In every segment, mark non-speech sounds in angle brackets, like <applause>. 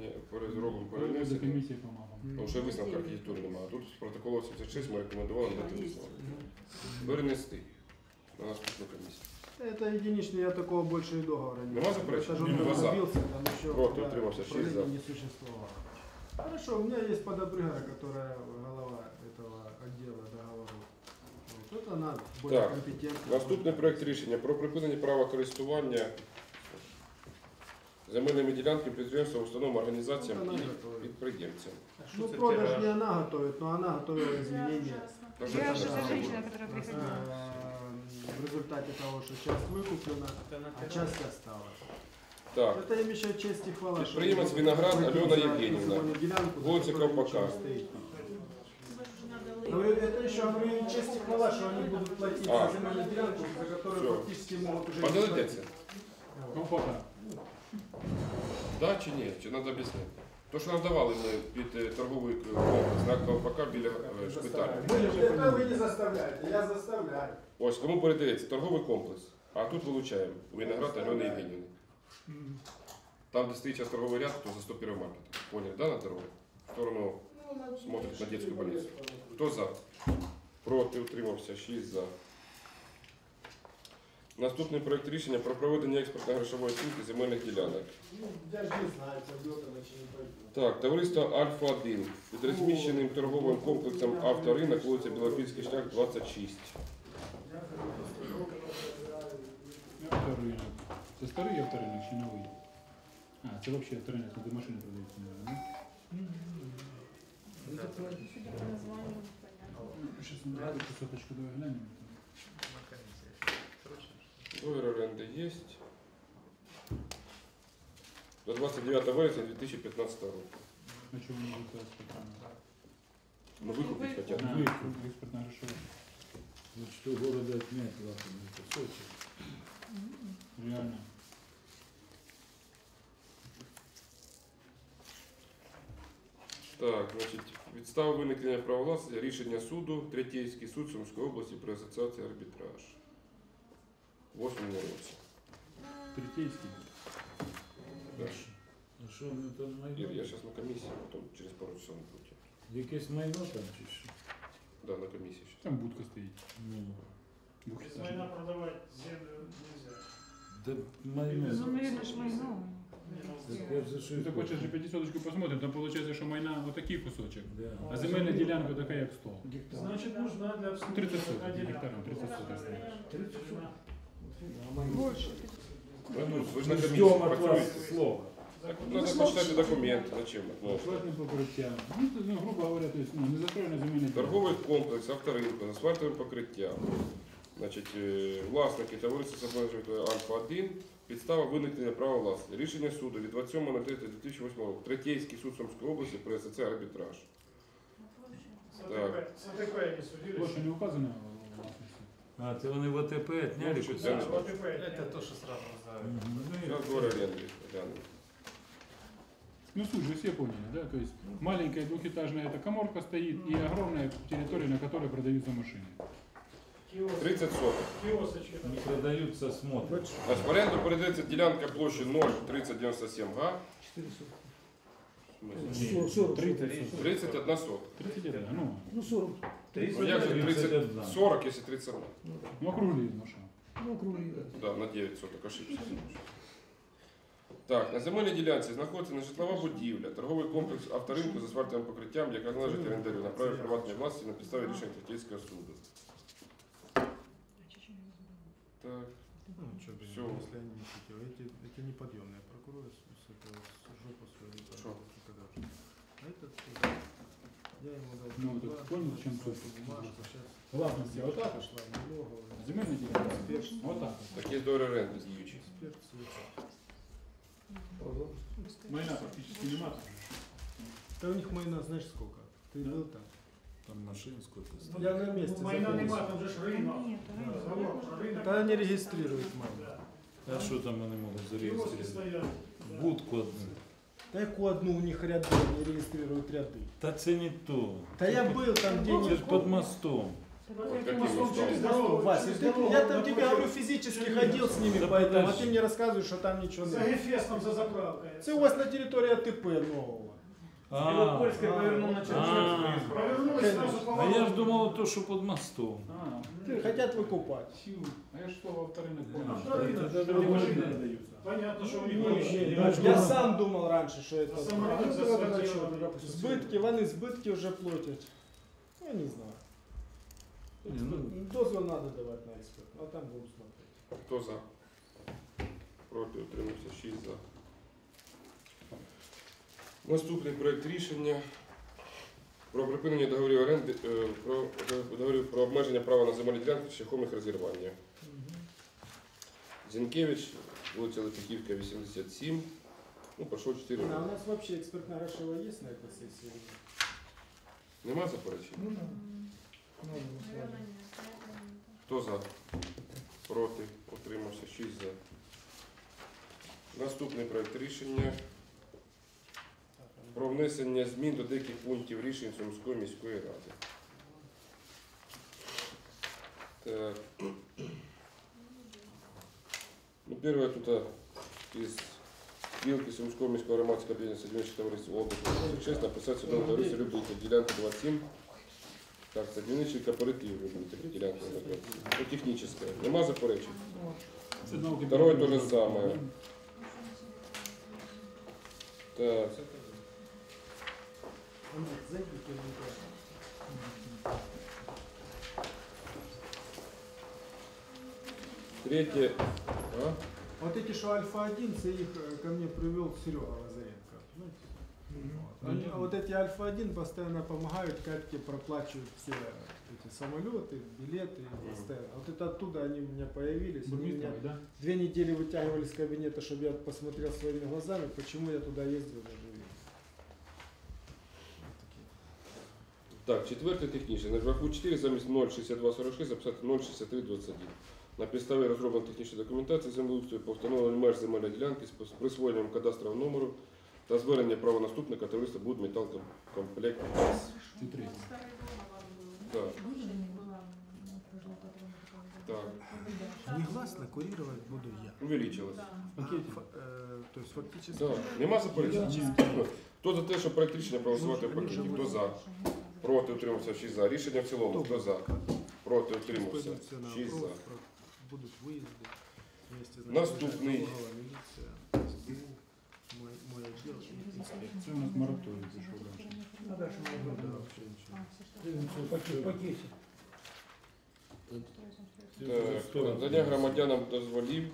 Ні, перезробимо, До перенесення. комісії помагав. Тому що висновку архітектури немає. Тут з протоколу 76 ми рекомендували дати висновок. Перенести на наступну комісію. Это единичный, я такого больше и договора не Нема знаю. заперечень? Это же Нема он за. добился, там еще Проти, когда утримався, шість управления за. не существовало. Хорошо, у меня есть подопрыгара, которая голова этого отдела договоров. Вот это она более Так, компетентна. Наступний проект рішення про припинення права користування земельними ділянками підприємствам, установам, організаціям Вот она і готовит. підприємцям. Ну, продаж не она готовит, но она готовила изменения. Даже Я так же не та женщина, було. которая приходила. Э, В результате того, что часть выкуплена, а часть осталась. Так, Это им еще честь и хвала. что Підприємець они Виноград платить Альона за Євгенівна. земельную делянку, за Вулиця которую Ковпака. ничего не стоит. Говорю, это еще говорю, им честь и хвала, что они будут платить А. за земельную делянку, за которую Всё. фактически могут уже не Поделите платить. це? Ковпака. Да чи ні? Чи треба об'яснити? То, що нам давали ми під е, торговий комплекс на ковпака біля е, шпиталю. Это вы не заставляете, я заставляю. Ось кому передається торговий комплекс. А тут вилучаємо виноград Альони Євгенівни. Там, де стоїть зараз торговий ряд, то за 101 маркет. Поняли, да, на дорогу? В сторону смотрит на детскую больницу. Хто за? Проти, утримався, 6 за. Наступний проект рішення про проведення експортно-грошової оцінки земельних ділянок. Так, товариство Альфа-1 під розміщеним торговим комплексом авторинок, вулиця Білопільський шлях, 26. Авторинок. Це старий авторинок чи новий? А, це взагалі авторинок, де машини продаються, мабуть, да? Судя по названию, понятно. Щас ми ради соточку давай глянемо. Договір оренди є. До 29 вересня 2015 року. На чому ми зараз питаємо? Ну, викупить хоча б. А, викуп, експортна грошова. Ну что, города отнять ладно, это Сочи. Реально. Так, значить, відстава виникнення права власності, рішення суду, Третєйський суд Сумської області при асоціації арбітраж. В 8 році. Третейський. Да. А що вони там Ір, майно? я зараз на комісії, потім через пару часов не буду. Якесь майно там чи що? Да, на комісії ще. Там будка стоїть. Ну, Без майна продавать землю нельзя. да майно. Ну, ж майно. Що Ну, так хочешь же хочу. 500 посмотрим, там получается, что майна вот такий кусочек. А земельна ділянка така, як стол. Значит, нужна для 30 обслуживания соток, гектаром 30 соток стоїть. Больше. Ну, ви ж на комісії ждем працюєте. вас. Так, Надо почитати документи, зачем? Ну, покриття. Ну, це, ну, грубо говоря, то есть, ну, не застроєна земельна ділянка. Торговий комплекс, авторинку, асфальтовим покриттям. Значить, е, власники товариства з обмеженою Альфа-1, підстава виникнення права власності. Рішення суду від 27.03.2008 року. Третєйський суд Сумської області при асоціації арбітраж. СТП СТП не судились. Площа не указана у власності. А, це вони в АТП Ну, отняли? що кусок? це? Да, СТП. Это то, что сразу знаю. Мгм. Зараз говорю оренди. глянемо. Ну, суть же все поняли, да? То есть маленькая двухэтажная эта коморка стоит и огромная территория, на которой продаются машины. Киоск, 30 соток. киосочки там. Не продаются, смотрят. Значить, в оренду передається ділянка площі 0,3097 га. Ні. 30, 31 сотка. 31, ну, Ну, 40. Ну як же 30, 31. 40, якщо 31? ну округли машину. Ну, круги. Да, на 9 соток ошибся. Так, на земельній ділянці знаходиться нежитлова будівля, торговий комплекс авторинку з асфальтовим покриттям, яка належить орендарю на праві приватної власності на підставі рішення Третейського суду. Так, Ну, что, блин, Всё. если они не шутят. Эти, эти неподъемные прокуроры с, с этого с жопу свою. не Шо? знаю, когда уже. А этот, э, я ему дал. Ну, вот два, это понял, в чем два, суть? бумажку, щас Власності отак? пошла в налоговую. Земельна ділянка. Отак. такі договір оренди діючі. Эксперт слушает. Майна практически нема. Да у них майна, знаешь сколько? Ты был там? Там машин сколько Ну, стоит. Я на месте Ну, майна заходил. нема, там же ж ринок. Нет, рынок. Завод, ринок. Да они регистрируют майну. Да. А що там вони можуть Киоски зареєструвати? Да. Будку одну. Так одну у них ряды, они регистрируют ряды. Та це не то. Да я был там, где Це ж они... під мостом. Каким мостом мостом? через дорогу? Вася, через ты- дорогу я на там тебе площадь. говорю, физически ходил с ними, Да поэтому, а ты мне рассказываешь, что там ничего За нет. Гефестом, за заправкой. Это у вас на территории АТП нового. А, Польська повернув на Чернігівську. Повернулись сразу Конечно. по а я ж думав, то, що під мостом. А, Ты хотят выкупать. сил. А я что во вторых А, понял? да, видно, Это что другое машины дело. даются. Понятно, что у них Не, вообще не, не я, нужно. я сам думал раньше, что это... А самолет Ну, заасфальтирован, допустим. Збитки, вони збитки вже платять. Я не знаю. Ні, ну, Дозвіл надо давати на експерт, а там будемо смотреть. Хто за? Проти утримався 6 за. Наступний проект рішення про припинення договорів оренди е, про договорів про обмеження права на земельні ділянки шляхом їх розірвання. Зінкевич, вулиця Летиківка, 87. Ну, пройшло 4 А у нас вообще экспертная Рашева есть на этой сессии? Нема заперечень? Ну, да. Наверное, нет. Хто за? Проти? Утримався 6 за. Наступний проект рішення про внесення змін до деяких пунктів рішень Сумської міської ради. Так. Ну, первое тут из Спілки Сумського міського громадського об'єднання садівничих товариств області 46 написати сюди товариство любитель ділянка 27. Так, це садівничий кооператив любитель ділянка. Ну, технічне. Нема заперечень? Це Второе то же самое. Так. Третье. А? Вот эти, что Альфа-1, це їх э, ко мне привел Серега Лазаренко. Знаете? Вот. Они- а вот эти Альфа-1 постоянно помогают, Катьке проплачивают все эти самолеты, билеты. Постоянно. Вот это оттуда они у меня появились. Они меня да? две недели вытягивали из кабинета, чтобы я посмотрел своими глазами, почему я туда ездил даже Так, четверте технічне. На графу 4 замість 06246 записати 06321. На підставі розроблення технічної документації землеустрою по встановленню меж земельної ділянки з присвоєнням кадастрового номеру та звернення правонаступника товариства Будметалкомплект АС. Ты третий. Так, так. Негласно курировать буду я. Увеличилось. Фа- э, то есть фактически... Так, нема заперечень? Хто за те, щоб проект рішення проголосувати в пакеті? Хто за? Проти утримався 6 за. Рішення в цілому. Хто за? Проти утримався Используется 6 за. вопрос, про- Будут выезды. Вместе, значит, Наступний. Це у нас мораторій пішов раніше. Ну. Так, надання громадянам дозволів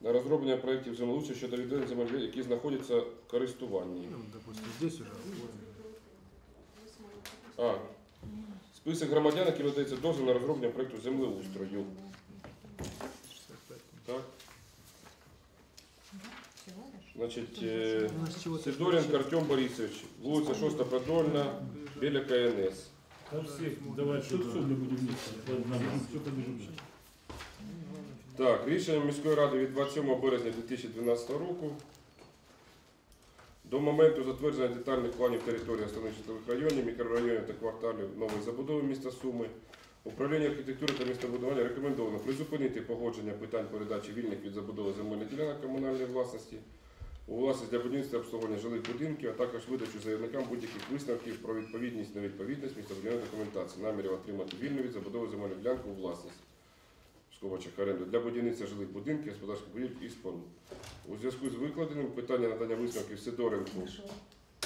на розроблення проєктів землеустрою щодо відведення земель, які знаходяться в користуванні. Ну, допустим, здесь уже оформлено. А. Список громадян, яким надається дозвіл на розроблення проєкту землеустрою. Так? Значить, е, Сидоренко Артем Борисович, вулиця 6 Продольна, біля КНС. Там всіх давай, що все для будівництва. Все под. Так, рішенням міської ради від 27 березня 2012 року до моменту затвердження детальних планів території основних районів, мікрорайонів та кварталів нової забудови міста Суми, управління архітектури та містобудування рекомендовано призупинити погодження питань передачі вільних від забудови земельних ділянок комунальної власності у власність для будівництва обслуговування жилих будинків, а також видачу заявникам будь-яких висновків про відповідність невідповідність містобудівної документації, намірів отримати вільну від забудови земельну ділянку у власність скобочах оренду для будівництва жилих будинків, господарських будівель і споруд. У зв'язку з викладеним питання надання висновків Сидоренку,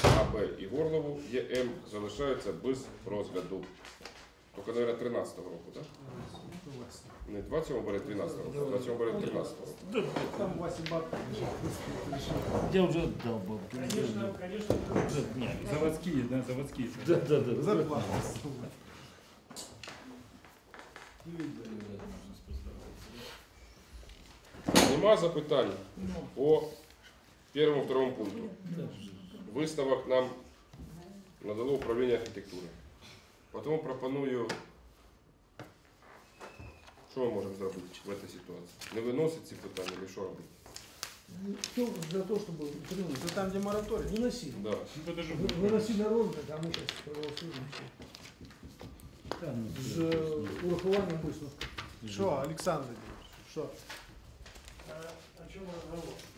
АБ і Горлову ЄМ залишаються без розгляду. Тільки, мабуть, 13 року, так? Не 27 березня 13 року, а 27 березня 13 року. Там 8 бабки. Я вже дав бабки. Конечно, конечно, Ні. Заводские, да, заводские. Да, да, да. Зарплата. Нема запитань по першому второму пункту. Висновок нам надало управління архітектури. Тому пропоную, що ми можемо зробити в цій ситуації? Не виносити ці питання, чи що робити? Кто за то, чтобы Кирилл, Это там, где мораторий. выноси. Да. Ну, подожди. Вы- Выноси на розгляд, а мы сейчас проголосуем. всё. Та, ну, з це е, точно. урахуванням висновку. Что, Александр Владимирович,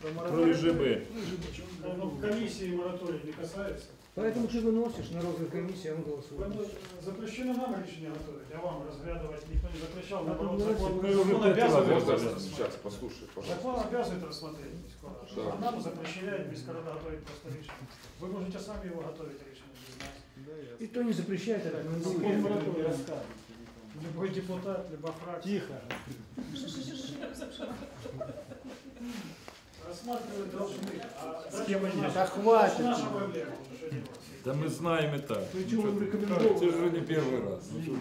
Про Про мораторий? ИЖБ. Ну, комиссии мораторий не касается. Поэтому ты выносишь на розгляд комісії, а ми голосуємо. Поэтому Запрещено нам решение готовить, а вам разглядывать никто не запрещал. Ну, Наоборот, ну, закон, мы уже закон пять раз обязывает Можно Можно сейчас, послушай, пожалуйста. Закон обязывает рассмотреть скоро. Да. А нам запрещает без города готовить просто решение. Вы можете сами его готовить решение без нас. Да, І ясно. то не запрещает, а Закон рекомендует. мораторий рассказывайте никому. Любой депутат, либо фракция Тихо. рассматривать должны. А С дальше кем наша- они? Да хватит. Наша проблема. что делать. Да мы знаем и так. Причем Ну, он что ты? рекомендовал. Это же не первый раз. Ну, что ты?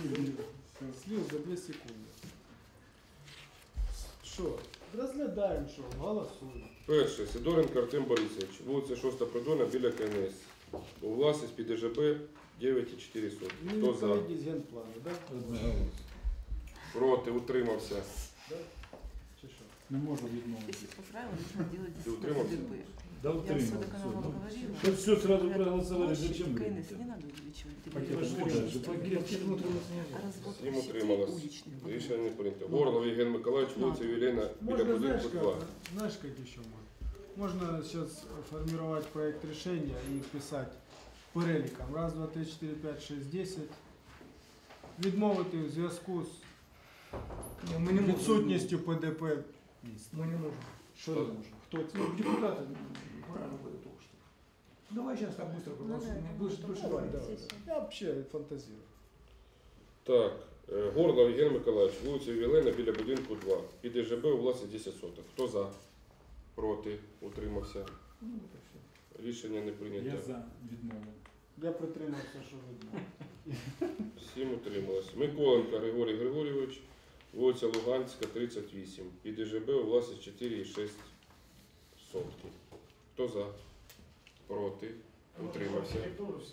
Слил, слил за 2 секунди. Що? Розглядаємо, що, голосуємо. Перше, Сидоренко Артем Борисович, вулиця 6 Придона біля КНС. У власність під ДЖБ 9,4 сотки. Ну, Хто за? відповіді з генплану, так? Одноголосно. Проти, утримався. Чи що? Не можу відмовити. Если по правилам нужно делать Ты утримался? ДБ. Да Я с утримался. водоканалом Ну, говорила. Что все сразу Говорят, проголосовали, площадь зачем КНС говорить? не надо увеличивать. Пакет ДБ. же Площадь же пакет. ДБ. Почему трудности нельзя? А развод Всім площадей утрималось. уличных было. Рішення не прийнято. Горлов Євген Миколаївич, вулиця Вілена біля Можно, знаешь, будинку как, 2. знаешь, как еще можно? Можно сейчас формировать проект решения и писать переліком. Раз, два, три, чотири, п'ять, шесть, десять. Відмовити в зв'язку з Ні, Ми не можемо. відсутністю ПДП міста. Ми не можемо. Що не може? Хто це? Ну, депутаты правильно были только что. Давай сейчас так быстро проголосуем. Ну, Будешь Давай, проживать. давай. Я взагалі фантазую. Так, е, Горлов Євген Миколаївич, вулиця Вілена біля будинку 2. Під ДЖБ у власність 10 соток. Хто за? Проти, утримався. Ну, это все. Рішення не Я прийнято. за відмову. Я притримався, що видно. Всім утрималось. Миколенко Григорій Григорійович, вулиця Луганська, 38. Під ДЖБ у власність 4,6 сотки. Хто за? Проти, утримався.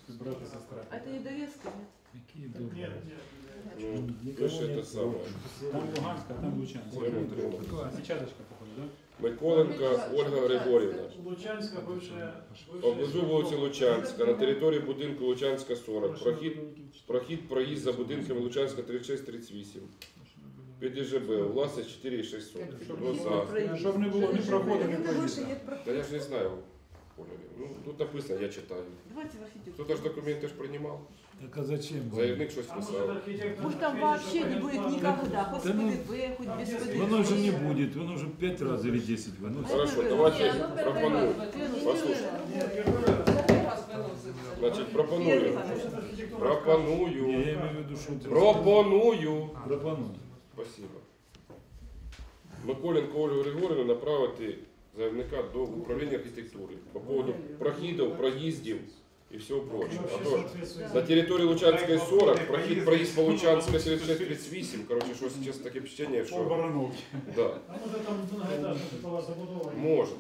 Брат і сестра. А ти не довеска, нет? Какие Нет, добрые. нет, нет. Ну, Никого пише те нет саме. против. Там Луганська, а там Лучанська. Всім утрималось. Печаточка, походу, да? Миколенко Ольга Григорівна. Лучанская бывшая... бывшая Поблизу вулиці Лучанська, на території будинку Лучанська 40. Прохід, Прохід. прохід проїзд за будинками Лучанська 36-38. Під ДЖБ у власність 4,6 сотки. Хто за? Щоб не було ні проходу, ні Это больше проїзду. нет Та прохода. я ж не знаю. Оля, Ну, тут написано, я читаю. Давайте в архитектуру. Хто ж документи ж приймав? Так а зачем? Заявник щось А может писав. архитектор... Может там ответит, вообще что не по будет генплану- никогда, хоть с Да ну, ПДБ, хоть без а ПДБ. Оно же не будет, оно уже пять раз или десять выносит. Хорошо, давайте пропоную. Послушай, Нет, первый раз. значить, Первый пропоную. раз. Может, архитектура Не, я Пропоную. имею в виду, что ты Пропоную. пропонуй. Спасибо. Миколенко Ольгу Григорівну направити заявника до управління архітектури по поводу прохідів, проїздів і всього прочого. А то ж на території Лучанської 40, прохід, проїзд по Лучанська 36-38, коротше, щось зараз таке впечатлення, По що... Барановці. Да. <laughs> А может там многоэтажная типова забудова? Может.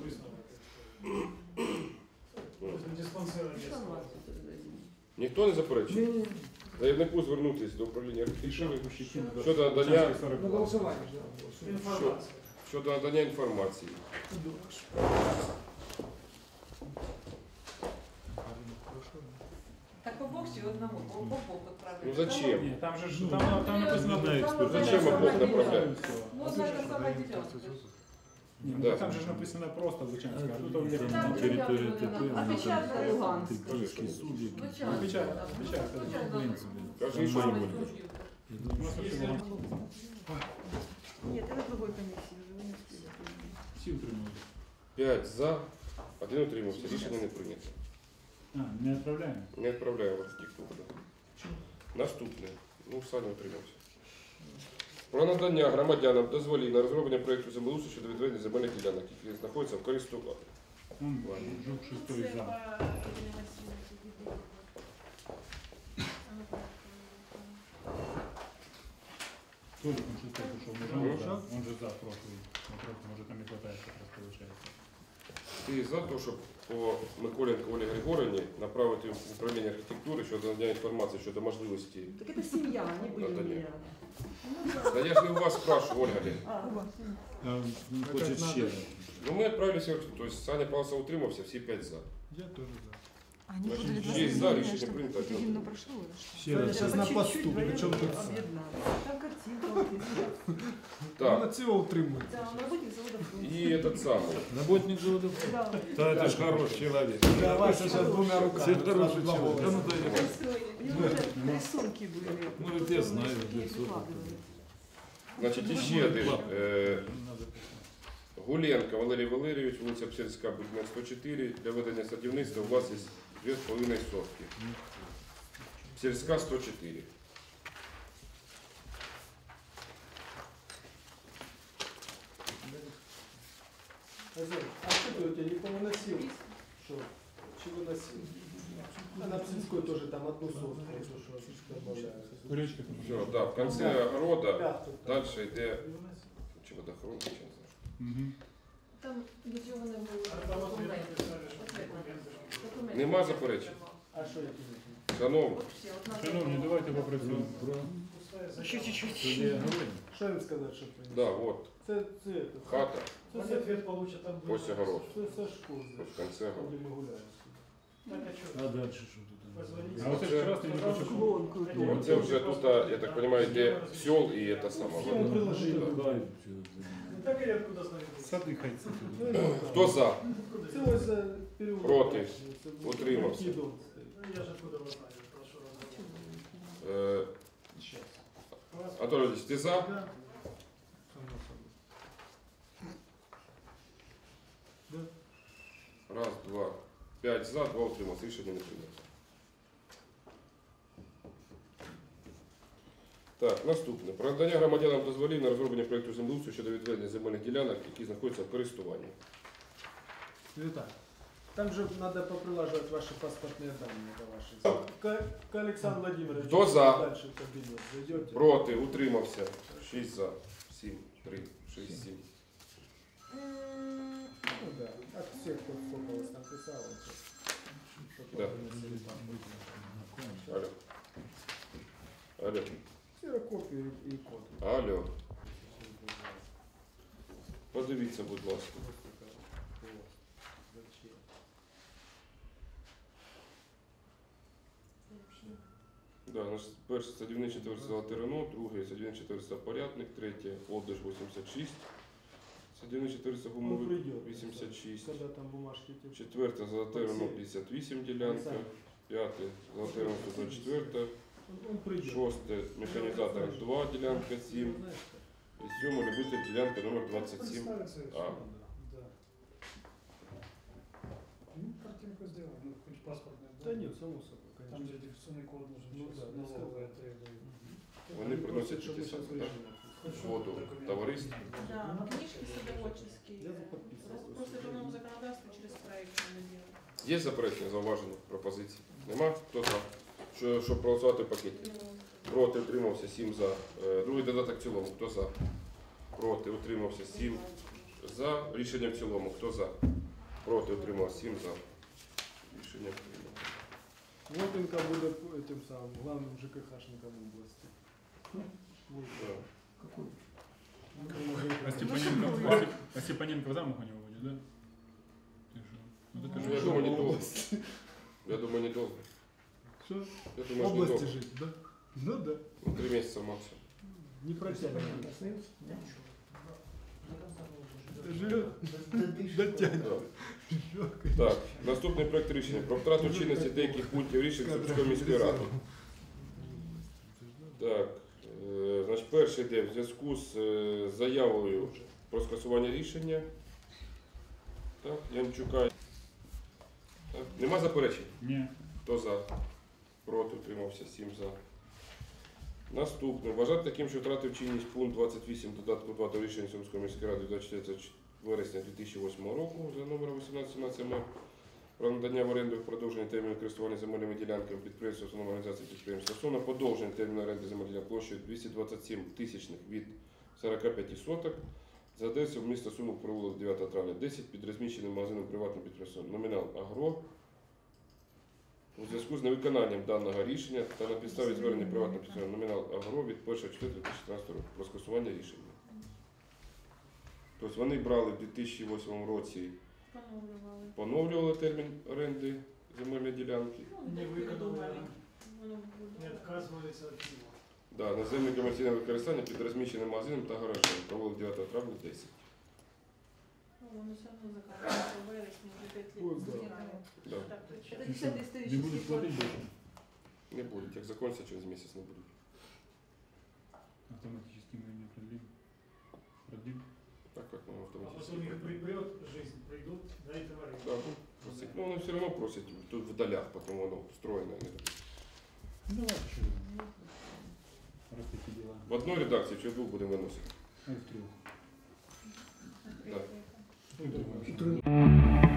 Возле диспансера детского. Информацию туда дадим. Ніхто не заперечує? Не, не, Заявнику звернутися до управління архітектури Щодо щодо надання, на голосование. да, голосуем. Информация. щодо надання інформації. Так по боксі одному, по боку відправити. Ну зачем? Ні, там же ж Ну, там, там написано на експерт. Зачем обох направляють? Ну, це та сама ділянка. Ні, Да. ну там же ж написано просто Лучанська, а тут Там є Там на территории ребята, ТП, а ну, печатка там Луганская. Третейский судьи. Звичайно. Печатка, Ну, печатка. звичайно. В принципе. Кажи, що Мами робити. службів. Я думаю, Просто Если- всього Нет, это другой комиссии уже вынесли. всі утримують. 5 за, один утримався. Рішення не прийнято. А, не відправляємо? Не відправляємо в архітектуру. да. Наступне. Ну, Саня утримався. Про надання громадянам дозволів на розроблення проєкту землеустрою щодо відведення земельних ділянок, які знаходяться в користуванні. Вон, жук шестой Це за. по Ірині Васильівні тоді. А ну, так. Толик он шестой пошел, Ну, он же за, он же за прошлый. Вопрос, может там не хватает как раз получается. Ти за те, щоб по Миколенко Олі Григорівні направити в управління архітектури щодо надання інформації щодо можливості. Так это семья, они были у Надо меня. Та я ж не у вас спрашиваю, Ольга. А, ну, А хочет как надо? щедро. Ну ми відправилися, тобто Саня Павлович утримався, всі п'ять за. Я теж за. Они Значит, подали два есть за, заявления, решение чтобы принято. это гимно прошло. или что? Все, это сейчас на По посту, чуть-чуть причем тут вдвоем об'єднали. Там картинка вот есть. Ну, Так, на цього утримується. Да, он работник завода «Фрунзе». и этот самый. Работник завода. Да. Да, это ж хороший человек. Для вас сейчас двумя руками. Це хороший два человек. Да голоса. ну дай я. Устроили. У него даже рисунки были. Может, я знаю, Такие где соток. прикладывали. Значить, іще один. Е, Надо Гуленко Валерій Валерійович, вулиця Псельська, будинок 104. Для ведення садівництва у вас є 2,5 сотки. Сільська 104. Азер, а что ты у тебя не повыносил? Что? Чего носил? А на Псинской тоже там одну сотку, если что, добавляют. Курячка там. Все, да, в кінці огорода Пятку там. далі йде чи водохрон, чи не знаю. Мгм. Там нічого не було. Нема заперечень? А что я тебе? Шановні, Шановні, давайте попрацюємо. Я говорю? Что сказать, что принес? да, от Це, це, це, хата, це, це, ответ получат там. ось огород. це Сашко, Ось в кінці огород. где мы а дальше что тут? А оце ж красний не хоче. Оце вже тут, я так розумію, йде сел і це саме. Схему приложили. Ну так я откуда знаю. Сади хай Ну, тут. и ну, Хто за? Це ось за переулок. Проти. Утримався. Ну я же откуда вас знаю, прошу разговор. Е, Анатолій Ильич, ти за? Раз, два, п'ять за, два утрималися. Рішення не прийнято. Так, наступне. Про надання громадянам дозволів на розроблення проєкту землеустрою щодо відведення земельних ділянок, які знаходяться в користуванні. Виталий, там же надо поприлаживать ваши паспортные данные до вашей. К, к Александру Владимировичу. Кто за? Дальше в кабинет зайдете. Проти, утримався. 6 за, 7, 3, 6, 7. Ну да, от всех, кто сколько вас там писал. вот, чтоб Да. приносили паспорт. Алло. Алло. Ксерокопию и, и код. Алло. Подивіться, будь ласка. Да, наш перше садівниче товариство Терено, друге садівниче товариство Порядник, третє Олдиш 86, садівниче товариство Он Гумовик 86, Когда там бумажки эти. четверте Золотерено 58 ділянка, п'яте Золотерено 124, Он, он придет. шосте механізатор 2 ділянка 7, Знаешь, і сьоме любитель ділянка номер 27. Представиться. А. Да. Ну, картинку сделаем, ну, хоть паспортный. Да нет, само собой, Там конечно. же идентификационный код нужен. Ну сейчас, да, не налоговые сказал. требуют. Вони приносять Просят, чтобы ті мы сейчас самі, так? вырежем. Хоть Воду, документы. товариство. Да, книжки садоводческие. Я заподписываю. Просто по новому законодательству через проект надо делать. Є заперечення, зауваження, пропозиції? Нема? Хто за? Що, щоб проголосувати в пакеті? Проти утримався 7 за. Е, Другий додаток в цілому. Хто за? Проти утримався 7 за. Рішення в цілому. Хто за? Проти утримався 7 за. Рішення прийнято. Лопенко будет тим самым главным ЖКХшником области. Какой? А Степаненко, ну, в замок у него будет, да? Ты ну, это ну, же- Я думаю, не долго. Я думаю, не долго. Що? Я В области жить, да? Ну да. Ну, Три месяца максимум. Не протягивай. Остается? Да. До конца года уже. Так, наступний проект рішення про втрату чинності деяких пунктів рішень Сумської міської ради. Так, е, значить, перший йде в зв'язку з е, заявою про скасування рішення. Так, Янчука. Так, нема заперечень? Не. Хто за? Проти утримався, 7 за. Наступне. Вважати таким, що втратив чинність пункт 28 додатку 2 до рішення Сумської міської ради 24 вересня 2008 року за номером 1817 м про надання в оренду і продовження терміну користування земельними ділянками підприємства основної організації підприємства стосовно подовження терміну оренди земельної ділянки площею 227 тисячних від 45 соток за адресою міста Сумок провулок 9 травня 10 під розміщеним магазином приватним підприємством номінал Агро у зв'язку з невиконанням даного рішення та на підставі звернення приватного підприємства номінал Агро від 1.4.2014 року про скасування рішення. Тобто вони брали в 2008 році, Поновлювали. поновлювали термін оренди земельні ділянки. Ну, Не виконали, Воно Не буде. відказувалися від цього. Да, на землі комерційне використання під розміщеним магазином та гаражем. Провулок 9 травня 10. Ну, воно все одно заканчується в вересні, вже п'ять Ось, літ да. збирає. Да. Так, точно. Это И что, десятый Не стоящий будут платить степан. больше? Не будуть, як закончиться, через місяць не будуть. Автоматически мы не продлим. Продлим. Так як ми А автоматично. потім їх приберет жизнь, прийдуть, дайте в оренду. Да, ну, просить. Ну, вони все одно просять тут в долях, тому воно встроєно. Ну давайте что раз такие дела. В одній редакції чи в двох будемо виносити. А и в трех. Да. Ну, и в другом. Трудно.